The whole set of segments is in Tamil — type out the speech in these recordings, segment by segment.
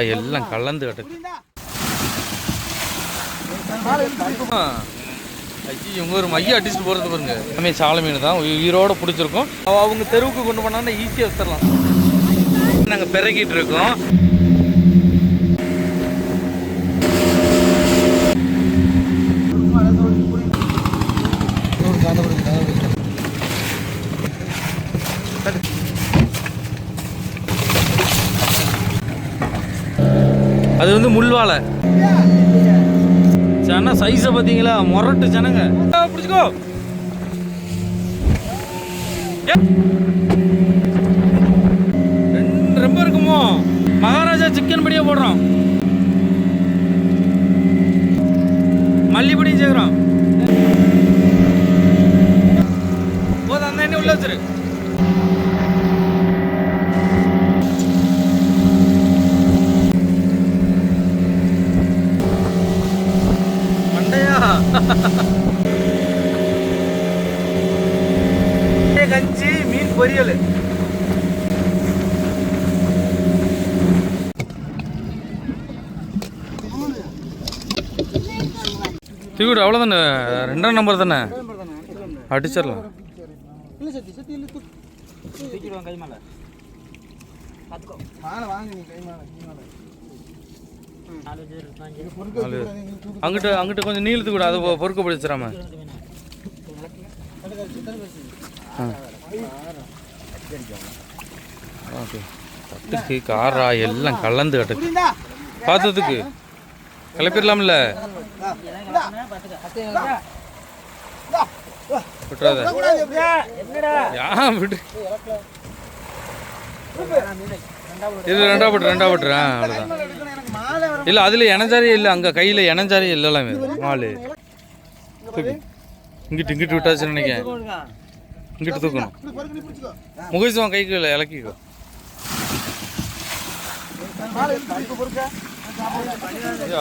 எல்லாம் கலந்து கிடக்கு. இவங்க ஒரு மைய அடிச்சுட்டு போகிறது பாருங்க. எல்லாமே சாலை மீன் தான். உயிரோட பிடிச்சிருக்கோம். அவ- அவங்க தெருவுக்கு கொண்டு போனாங்கன்னா ஈஸியாக வச்சிடலாம் நாங்கள் பிறகிட்டு இருக்கோம். அது வந்து முள்வாலை. சன சைஸை பார்த்தீங்களா? முரட்டு சனங்க. பிடிச்சிக்கோ. ரெண்டு ரொம்ப இருக்குமோ? மகாராஜா சிக்கன் படியே போடுறோம். மல்லிப்படியும் சேர்க்குறோம். போதும் அந்த எண்ணெய் உள்ள வச்சிரு. கஞ்சி மீன் பொரியல். தூக்கிடு அவ்வளோதானே ரெண்டாம் நம்பர் தானே? அடிச்சிடலாம். பார்த்துக்கோ மாலை. வாங்க நீ கை மாலை. அங்கிட்ட அங்கிட்டு கொஞ்சம் நீளத்து கூட அது பொறுக்க பிடிச்சிடாம. ஓகே. தட்டுக்கு காரா எல்லாம் கலந்து கட்டுக்கு பார்த்ததுக்கு. கிளப்பிடலாம்ல? விட்டுறாத. ஏன் விட்டு. இது ரெண்டா போட்டு ரெண்டா போட்டுறேன் அவ்வளோதான் இல்லை அதில் இனஞ்சாரி இல்லை அங்கே கையில் இனஞ்சாரி இல்லைலாமே மாலு. இங்கிட்டு இங்கிட்டு விட்டாச்சுன்னு நினைக்கிறேன். இங்கிட்டு தூக்கணும். இப்படி முகேசுவன் கைக்கு இல்லை இலக்கிக்கோ.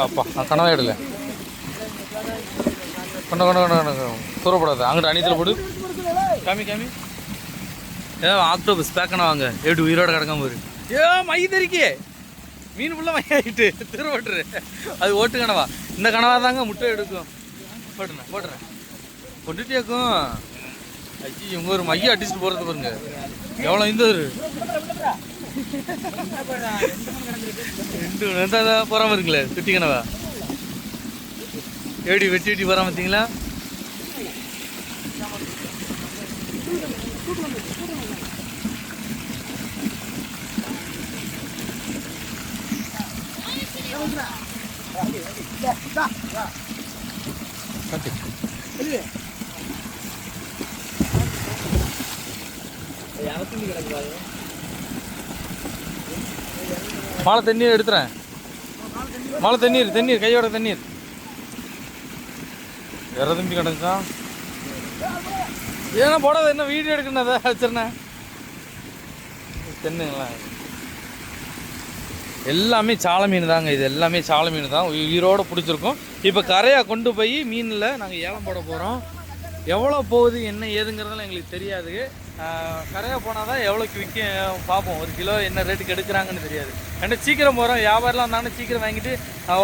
அப்பா நான் இடல கொண்ட கொண்ட கொண்ட கொண்ட தூரப்படாது. அங்கிட்ட அணித்தில் போடு. காமி காமி. ஏ ஆக்டோபஸ் பேக்கன வாங்க. எப்படி உயிரோட கிடக்காம போயிரு ஏ மை தெரிக்கே மீன் ஃபுல்லாக மை ஆகிட்டு திரும்ப அது ஓட்டு கனவா? இந்த கனவா தாங்க முட்டை எடுக்கும். போட்டுறேன் போட்டுறேன். கொண்டுட்டேக்கும் ஐயோ இவங்க ஒரு மைய அடிச்சுட்டு போகிறது பாருங்க. எவ்வளோ இந்த ஒரு ரெண்டு ரெண்டா போறாம இருக்குங்களே சுட்டி கனவா? எப்படி வெட்டி வெட்டி போறாம பார்த்தீங்களா மழை தண்ணீர் எடுத்துறேன். மழை தண்ணீர் தண்ணீர் கையோட தண்ணீர். வேற தம்பி கிடந்தா ஏன்னா போடாத என்ன வீடியோ எடுக்கணும் அதை வச்சிருந்தேன் தென்னுங்களா? எல்லாமே சாலை மீன் தாங்க இது எல்லாமே சாலை மீன் தான். உயிரோடு உயிரோட பிடிச்சிருக்கோம். இப்போ கரையாக கொண்டு போய் மீனில் நாங்கள் ஏலம் போட போகிறோம் எவ்வளோ போகுது என்ன ஏதுங்கிறதெல்லாம் எங்களுக்கு தெரியாது. கரையாக போனால் தான் எவ்வளோக்கு விற்க பார்ப்போம் ஒரு கிலோ என்ன ரேட்டுக்கு எடுக்கிறாங்கன்னு தெரியாது. ஏன்னா சீக்கிரம் போகிறோம் வியாபாரம்லாம் தானே சீக்கிரம் வாங்கிட்டு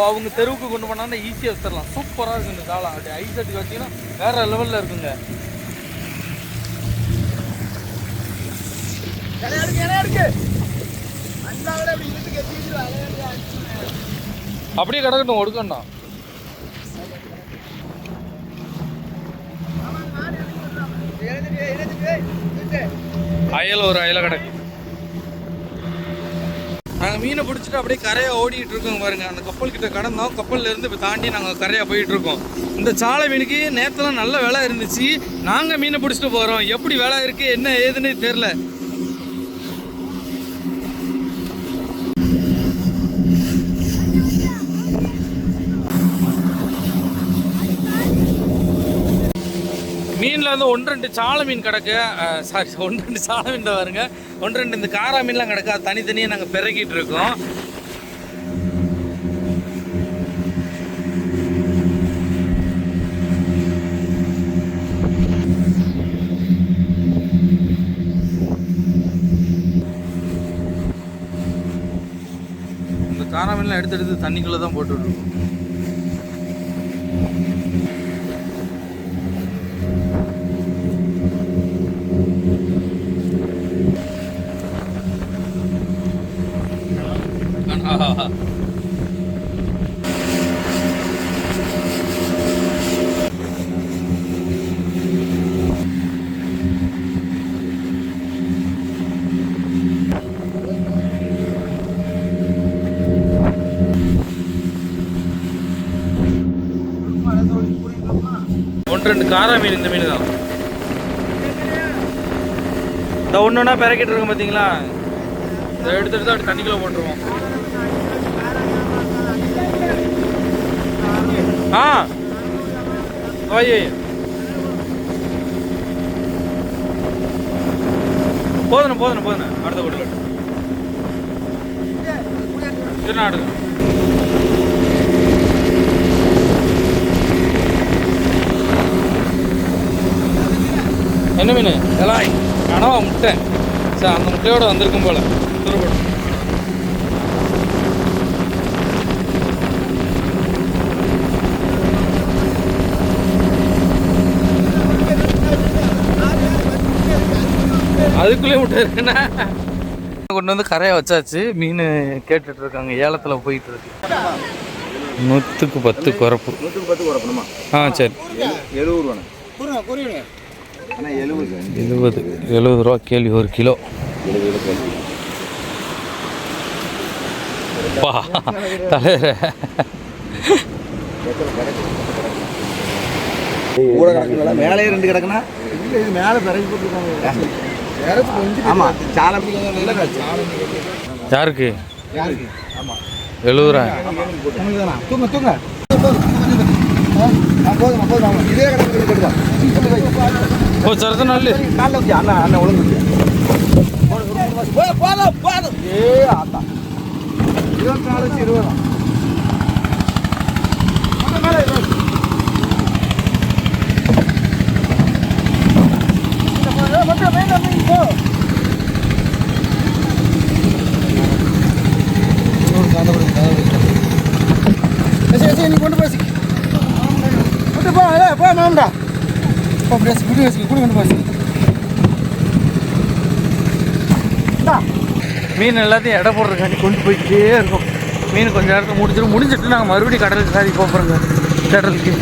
அவங்க தெருவுக்கு கொண்டு போனாங்கன்னா ஈஸியாக வச்சிடலாம் சூப்பராக இருக்கும் இந்த காலம் அப்படி ஐசட்டுக்கு வச்சிங்கன்னா வேறு லெவலில் இருக்குங்க. இருக்கு. அப்படியே கிடக்கட்டும் ஒடுக்கண்டாம் அயல் ஒரு அயல கிடக்கு. நாங்கள் மீனை பிடிச்சிட்டு அப்படியே கரையை ஓடிக்கிட்டு இருக்கோம் பாருங்க. அந்த கப்பல் கிட்ட கடந்தோம். கப்பல்ல இருந்து இப்போ தாண்டி நாங்கள் கரையாக போயிட்டு இருக்கோம். இந்த சாலை மீனுக்கு நேற்றுலாம் நல்ல விலை இருந்துச்சு. நாங்கள் மீனை பிடிச்சிட்டு போகிறோம் எப்படி விலை இருக்குது என்ன ஏதுன்னு தெரில மீனில் வந்து ஒன்று ரெண்டு சாலை மீன் கிடக்கு. சாரி ஒன்று ரெண்டு சாலை மீன் தான் வருங்க. ஒன்று ரெண்டு இந்த காரா மீன்லாம் கிடக்கு. அது தனித்தனியாக நாங்கள் பிறக்கிட்டு இருக்கோம். இந்த காரா மீன்லாம் எடுத்து எடுத்து தண்ணிக்குள்ளே தான் போட்டுட்ருக்கோம் ஒன்று ரெண்டு காரா மீன் இந்த மீன் தான். இந்த ஒன்று ஒன்றா பிறக்கிட்டு இருக்கோம் பார்த்தீங்களா இதை எடுத்து எடுத்து தண்ணிக்குள்ளே போட்டுருவோம். ஆ. வை போதுண்ண போதுண்ண போதுண்ண. அடுத்த போட்டு திருநாடு. என்ன மீன்? எல்லாம் கனவா முட்டை. சார் அந்த முட்டையோடு வந்திருக்கும் போல. துருப்படும் அதுக்குள்ளே முட்டை இருக்குண்ணா கொண்டு வந்து கரையை வச்சாச்சு. மீன் கேட்டுட்டு இருக்காங்க. ஏலத்தில் போயிட்டு இருக்கு. நூற்றுக்கு பத்து குறப்பு. நூற்றுக்கு பத்து குறைப்பணுமா? ஆ சரி. எழுபது ஆனால் எழுபது. எழுபது ரூபா கேள்வி ஒரு கிலோ. பா தலைவரே. கூட கிடக்குங்களா மேலே ரெண்டு கிடக்குனா இல்லை இது மேலே பிறகு போட்டுருக்காங்க. ஆமாம் சாலை யாருக்கு? எழுபது தூங்க தூங்க. ஓ சரத்து நல்லு அண்ணா அண்ணா ஒழுங்கு போதும் போதும் ஏ ஆத்தா. இருபத்தி நாலு வச்சு இருபதாம் கொண்டு போய் கொண்டு போ ஏ, போ மாமடா போ பேசி குடி பேசி குடி கொண்டு போய் மீன் எல்லாத்தையும் எடை போடுறதுக்காண்டி கொண்டு போயிட்டே இருக்கும். மீன் கொஞ்சம் நேரத்தில் முடிச்சிடும் முடிஞ்சிட்டு நாங்கள் மறுபடியும் கடலுக்கு சாதி போகிறோங்க கடலுக்கு.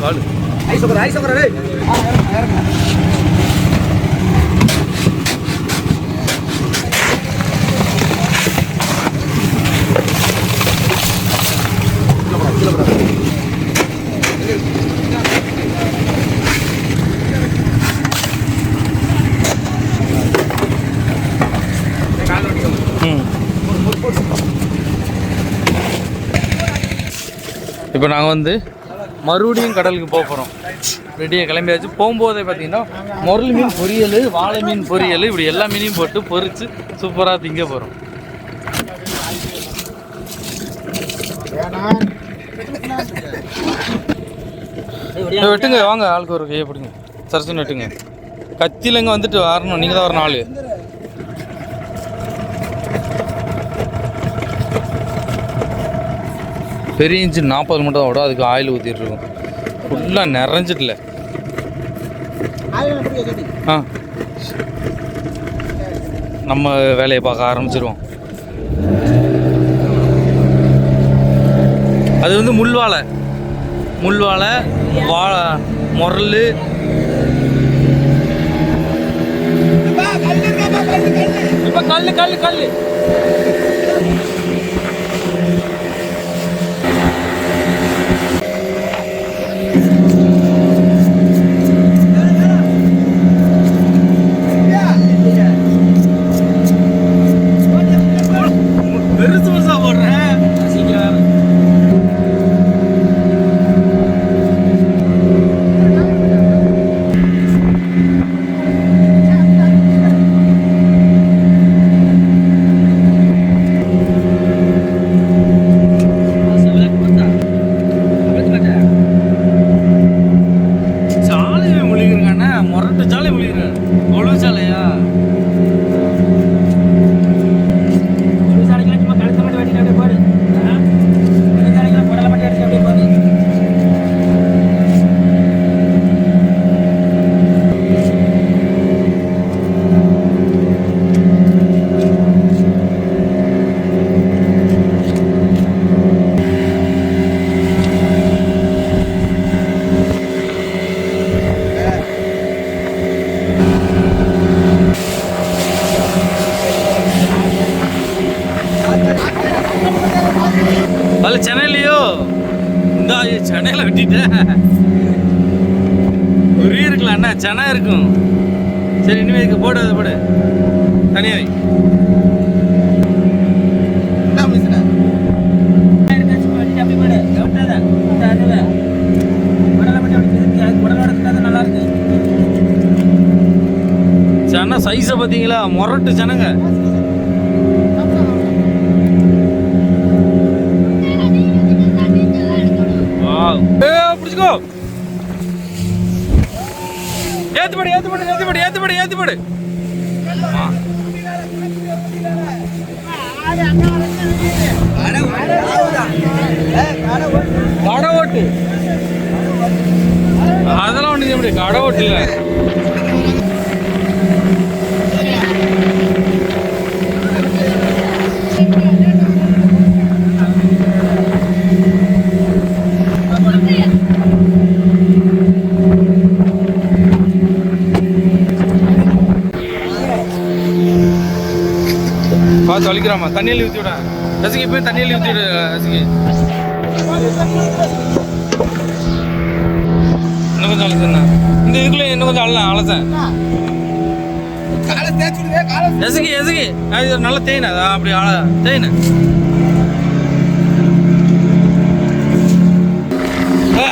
காலு. ஐஸ் ஓகர ஐஸ் ஓகர டேய். ஆ இறங்கு இறங்கு கீழே போடா கீழே போடா ம் இப்போ நாங்கள் வந்து மறுபடியும் கடலுக்கு போக போகிறோம் ரெடியாக கிளம்பியாச்சு போகும்போதே பார்த்தீங்கன்னா முரல் மீன் பொரியல் வாழை மீன் பொரியல் இப்படி எல்லா மீனையும் போட்டு பொறித்து சூப்பராக திங்க போகிறோம் வெட்டுங்க வாங்க ஆளுக்கு ஒரு கையை பிடிங்க. சரசுன்னு வெட்டுங்க கத்தியில் இங்கே வந்துட்டு வரணும். நீங்கள் தான் வரணும் நாள் பெரிய இன்ச்சு நாற்பது மட்டும் தான் விடும். அதுக்கு ஆயில் ஊற்றிட்டு இருக்கும். ஃபுல்லாக நிறைஞ்சிட்டுல. ஆ. நம்ம வேலையை பார்க்க ஆரம்பிச்சிருவோம். அது வந்து முள்வாழை முள்வாழை வாழை முரல். இப்போ கல் கல் கல் முரட்டு ஜாலி விழுகிறார் என்ன சென இருக்கும். சரி இனிமேல் இதுக்கு போடு அதை போடு. தனியாக வை. என்ன மிஸ்டர் அப்படி போடு சென்னை சைஸை பார்த்தீங்களா முரட்டு சென்னைங்க பிடிச்சிக்கோ. ஏத்துப்படி ஏத்துப்படி ஏத்துப்படி ஏத்துப்படி ஏத்துப்படி. கடை ஓட்டு. அதெல்லாம் ஒண்ணு கடை ஓட்டு இல்லை. வலிக்கிறாமா தண்ணியில் ஊற்றி விட. ரசிகை போய் தண்ணியில் ஊற்றி விடு ரசிகை. இன்னும் கொஞ்சம் அலசுண்ணா இந்த இதுக்குள்ள இன்னும் கொஞ்சம் அழலாம் அலசேன் எசுகி எசுகி அது நல்ல தேயின அப்படி ஆள தேயின.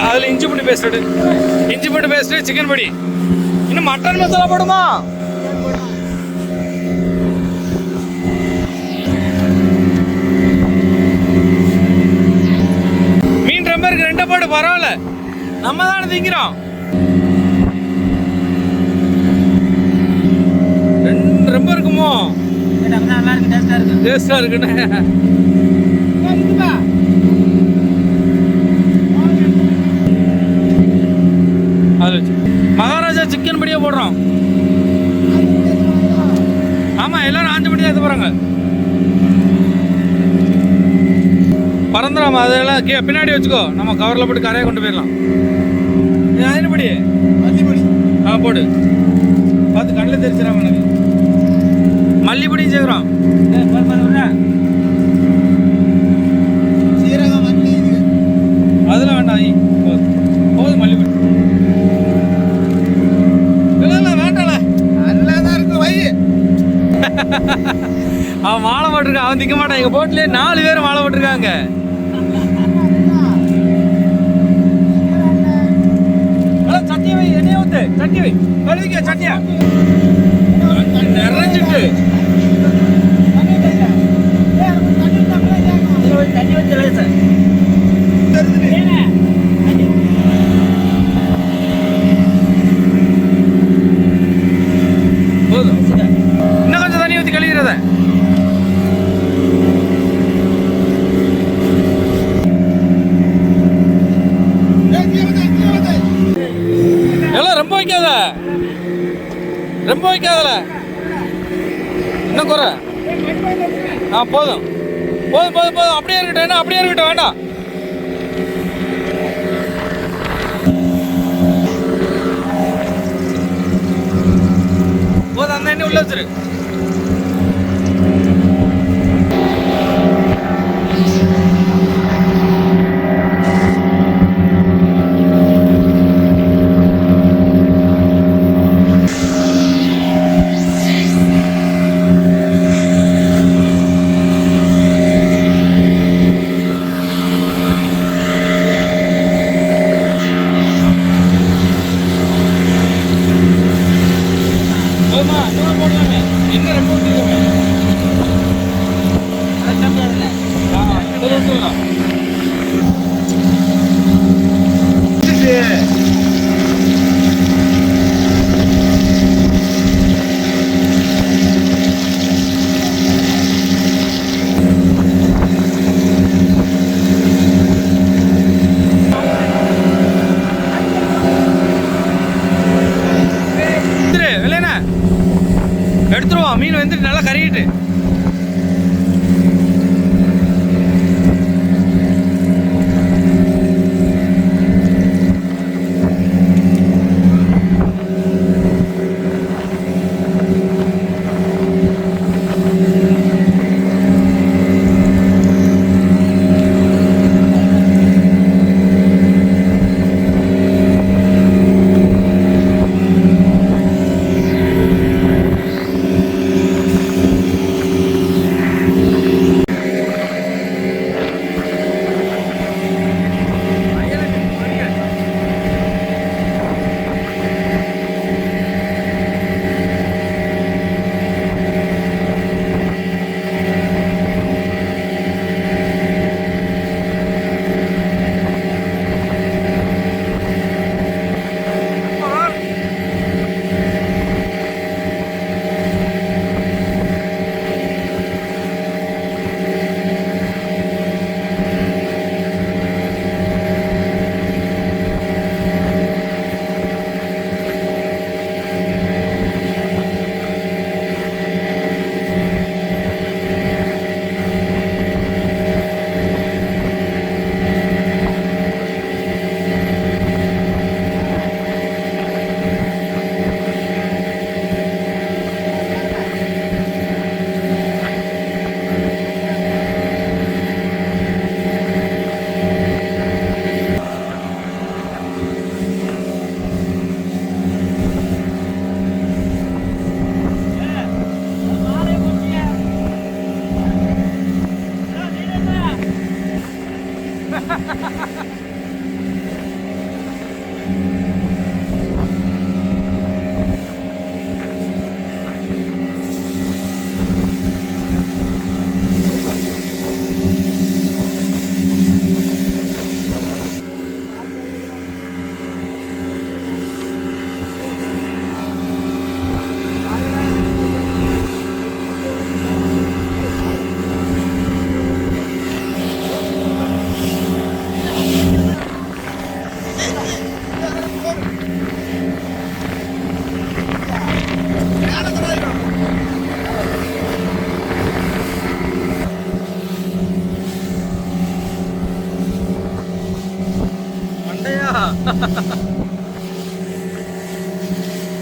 அதில் இஞ்சி பூண்டு பேஸ்ட் இஞ்சி பூண்டு பேஸ்ட் சிக்கன் பொடி. இன்னும் மட்டன் மசாலா போடுமா? பரவாயில்ல. நம்ம தானே திங்கிறோம். ரொம்ப இருக்குமோ? நல்லா இருக்கு டேஸ்டா இருக்கு. டேஸ்டா இருக்குன்னு. அது மகாராஜா சிக்கன் படியே போடுறோம். ஆமா எல்லாரும் ஆஞ்சு படி தான் எடுத்து போறாங்க. பறந்துடாம அதெல்லாம் கீழே பின்னாடி வச்சுக்கோ. நம்ம கவர்ல போட்டு கரையை கொண்டு போயிடலாம். மல்லிப்பொடி. ஆ போடு. பார்த்து கண்ணில் தெரிச்சிடாம எனக்கு. மல்லிப்பொடியும் சேர்க்குறோம். அதெல்லாம் வேண்டாம் போதும். மல்லிப்பொடி. அவன் மாலை போட்டிருக்கான். அவன் திங்க மாட்டான். எங்கள் போட்லேயே நாலு பேர் மாலை போட்டிருக்காங்க அதான் சட்டியை வை சட்டி வை கழுவிக்க சட்டியா நிறைஞ்சிட்டு தண்ணி வச்சு சார் ஏங்க, தண்ணி. போதும் வச்சுக்க. இன்னும் கொஞ்சம் தண்ணி ஊற்றி கழுவிறத எல்லாம் ரொம்ப வைக்காத ரொம்ப வைக்காதல இன்னும் குறை ஆ போதும். போதும் போதும் போதும். அப்படியே இருக்கட்டும். என்ன? அப்படியே இருக்கட்டும். வேண்டாம். போதும் அந்த எண்ணெய் உள்ள வச்சிரு போதுமா இன்னும் போடலாமே எண்ணெய் ரொம்ப ஊற்றிடுவோமே அது கம்மியாதுல்ல. ஆ சரி ஊற்றிடலாம் எடுத்துரு வெளியண்ணா எடுத்துருவோம் மீன் வந்துட்டு நல்லா கறிக்கிட்டு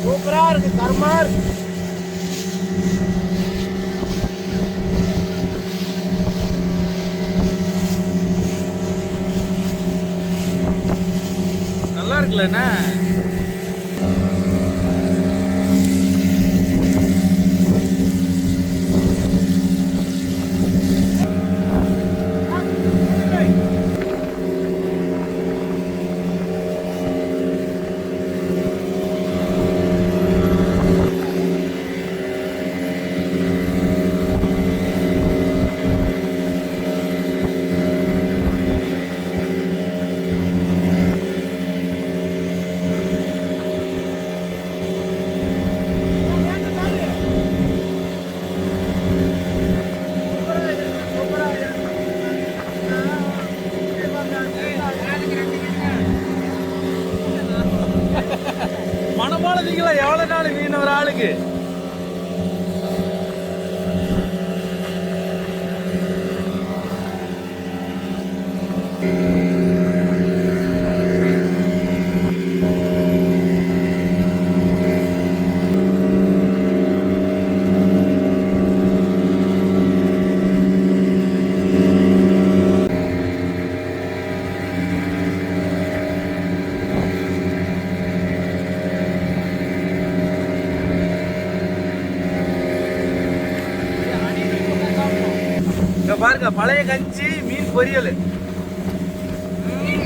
சூப்பரா இருக்கு கர்மார் நல்லா இருக்குல்ல என்ன மனமானதிங்களா எவ்வளவு நாள் மீன் ஒரு ஆளுக்கு இங்க பாருங்க பழைய கஞ்சி மீன் பொரியல். மீன்.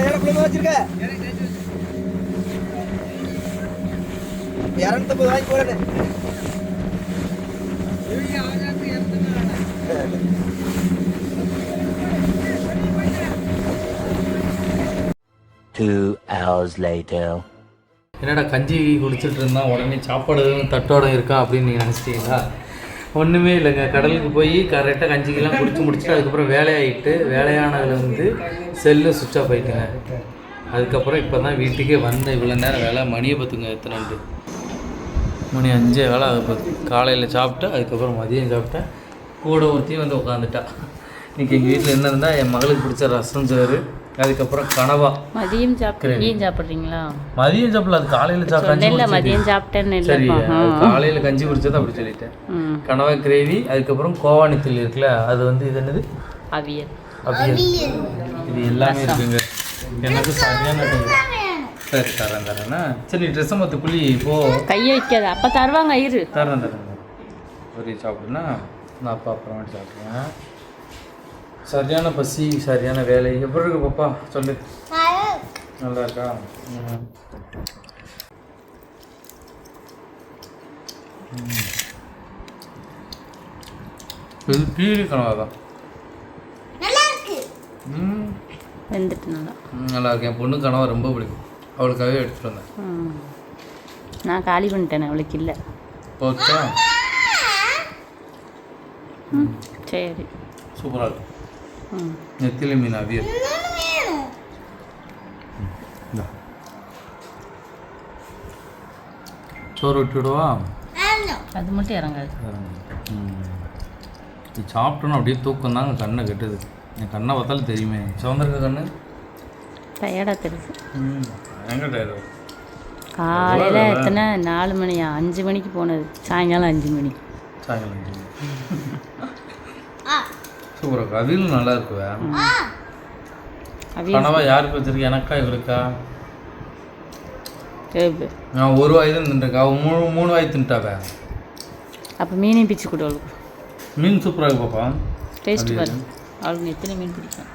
ஏறக்குள்ள வச்சிருக்க. இரநூத்தம்பது வாங்கி போறேன் Two hours later. என்னடா கஞ்சி குடிச்சிட்டு இருந்தா உடனே சாப்பாடு எதுவும் தட்டோட இருக்கா அப்படின்னு நீங்கள் நினச்சிட்டீங்களா? ஒன்றுமே இல்லைங்க. கடலுக்கு போய் கரெக்டாக கஞ்சிக்கெல்லாம் குடிச்சு முடிச்சுட்டு அதுக்கப்புறம் வேலையாயிட்டு வேலையானதில் வந்து செல்லு சுவிட்ச் ஆஃப் ஆயிட்டுங்க. அதுக்கப்புறம் இப்போ தான் வீட்டுக்கே வந்தேன். இவ்வளோ நேரம் வேலை மணியை பார்த்துங்க எத்தனைண்டு மணி அஞ்சே வேலை அதை பார்த்து காலையில் சாப்பிட்டு அதுக்கப்புறம் மதியம் சாப்பிட்டேன் கூட ஒருத்தையும் வந்து உட்காந்துட்டா. இன்றைக்கி எங்கள் வீட்டில் என்ன இருந்தால் என் மகளுக்கு பிடிச்ச ரசம் சோறு அதுக்கப்புறம் கனவா. மதியம் சாப்பிட்டு நீயும் சாப்பிட்றீங்களா? மதியம் சாப்பிடல அது காலையில் சாப்பிட்டு சொன்னேன்ல மதியம் சாப்பிட்டேன்னு சரி காலையில் கஞ்சி குடிச்சது அப்படி சொல்லிட்டேன். கனவா கிரேவி அதுக்கப்புறம் கோவானி தள்ளி இருக்குல்ல அது வந்து இது என்னது? அவியல். அவியல். இது எல்லாமே இருக்குங்க. எனக்கு சரியான. சரி தரேன் தரேண்ணா சரி நீ ட்ரெஸ்ஸை மற்ற புள்ளி போ. கையை வைக்காத அப்போ தருவாங்க இரு. தரேன் தரேன். ஒரு சாப்பிடுனா நான் அப்பா அப்புறமேட்டு சாப்பிட்றேன் சரியான பசி சரியான வேலை. எப்படி இருக்கு பாப்பா? சொல்லு. நல்லா இருக்கா. இது பீரி கனவா தான். வெந்துட்டு நல்லா. இருக்கு. என் பொண்ணு கனவா ரொம்ப பிடிக்கும். அவளுக்காகவே எடுத்துகிட்டு வந்தேன். ம். நான் காலி பண்ணிட்டேன் அவளுக்கு இல்லை. ஓகே ம் சரி. சூப்பராக இருக்கும் நெத்திலி மீன் அவியல். சோறு விட்டுவிடுவா அது மட்டும் இறங்காது. ம். இது சாப்பிட்டோன்னு அப்படியே தூக்கம் தாங்க கண்ணை கெட்டுது. என் கண்ணை பார்த்தாலும் தெரியுமே. சிவந்திருக்க கண்ணு? டயர்டாக தெரியுது. ம். எங்க டயர் காலையில் எத்தனை? நாலு மணியா? அஞ்சு மணிக்கு போனது. சாயங்காலம் அஞ்சு மணிக்கு. சாயங்காலம் அஞ்சு மணி. சூப்பராக அவியல் நல்லா இருக்குவே. அவியல் கனவா யாருக்கு வச்சிருக்க? எனக்கா இவளுக்கா? நான் ஒரு வாய் தான் அவள் மூணு மூணு வாய் தின்ட்டாவே. அப்போ மீனையும் பிச்சு கொடு அவளுக்கு. மீன் சூப்பராக இருக்கு பாப்பா. டேஸ்ட் பாரு. அவளுக்கு எத்தனை மீன் பிடிக்கும்?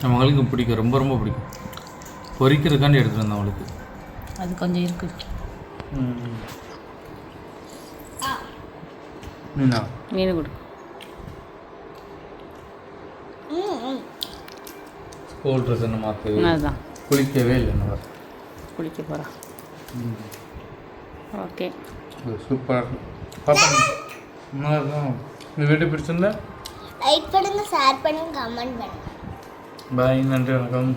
நம்ம மகளுக்கு பிடிக்கும். ரொம்ப ரொம்ப பிடிக்கும். பொரிக்கிறதுக்காண்டி எடுத்துகிட்டு வந்தேன் அவளுக்கு. அது கொஞ்சம் இருக்கு. மீனா? மீன் கொடு. ஸ்கூல் ட்ரெஸ் என்ன மாற்று அதுதான் குளிக்கவே இல்லை குளிக்க போகிறான் ஓகே. சூப்பர் பாப்பா இந்த வீட்டு பிடிச்சிருந்தா? லைக் பண்ணுங்க ஷேர் பண்ணுங்க கமெண்ட் பண்ணுங்க. பாய் நன்றி வணக்கம்.